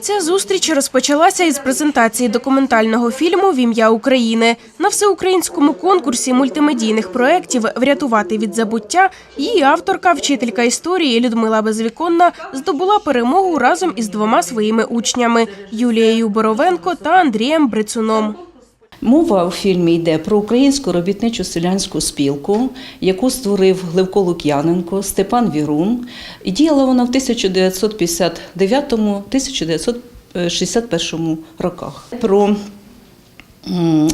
Ця зустріч розпочалася із презентації документального фільму В ім'я України на всеукраїнському конкурсі мультимедійних проєктів Врятувати від забуття. Її авторка, вчителька історії Людмила Безвіконна, здобула перемогу разом із двома своїми учнями Юлією Боровенко та Андрієм Брицуном. Мова у фільмі йде про українську робітничу селянську спілку, яку створив Левко Лук'яненко, Степан Вірун. І діяла вона в 1959-1961 роках. Про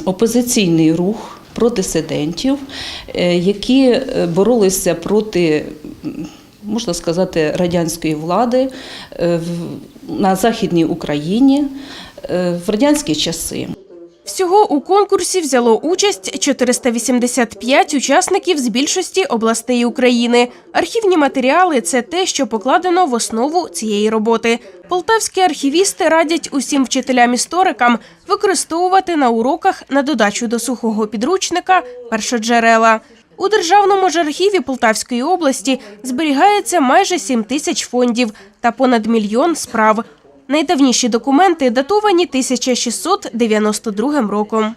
опозиційний рух, про дисидентів, е, які е, боролися проти. Можна сказати, радянської влади е, на Західній Україні в радянські часи. Всього у конкурсі взяло участь 485 учасників з більшості областей України. Архівні матеріали це те, що покладено в основу цієї роботи. Полтавські архівісти радять усім вчителям-історикам використовувати на уроках на додачу до сухого підручника першоджерела. У Державному ж архіві Полтавської області зберігається майже 7 тисяч фондів та понад мільйон справ. Найдавніші документи датовані 1692 роком.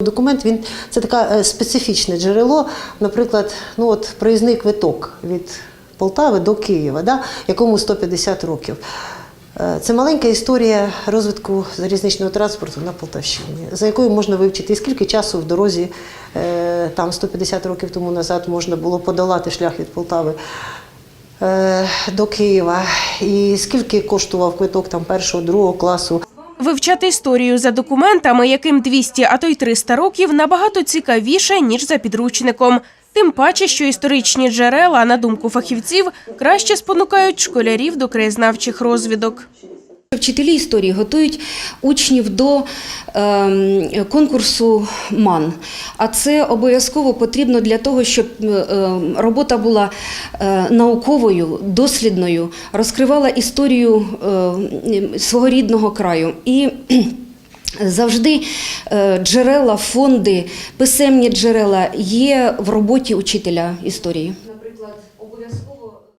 Документ він це таке е, специфічне джерело, наприклад, ну от проїзний квиток від Полтави до Києва, да, якому 150 років. Е, Це маленька історія розвитку залізничного транспорту на Полтавщині, за якою можна вивчити, і скільки часу в дорозі е, там 150 років тому назад можна було подолати шлях від Полтави до Києва, і скільки коштував квиток там першого, другого класу. Вивчати історію за документами, яким 200, а то й 300 років, набагато цікавіше, ніж за підручником. Тим паче, що історичні джерела, на думку фахівців, краще спонукають школярів до краєзнавчих розвідок. Вчителі історії готують учнів до ем, конкурсу МАН. А це обов'язково потрібно для того, щоб е, ем, робота була е, науковою, дослідною, розкривала історію е, свого рідного краю. І Завжди е, джерела, фонди, писемні джерела є в роботі учителя історії.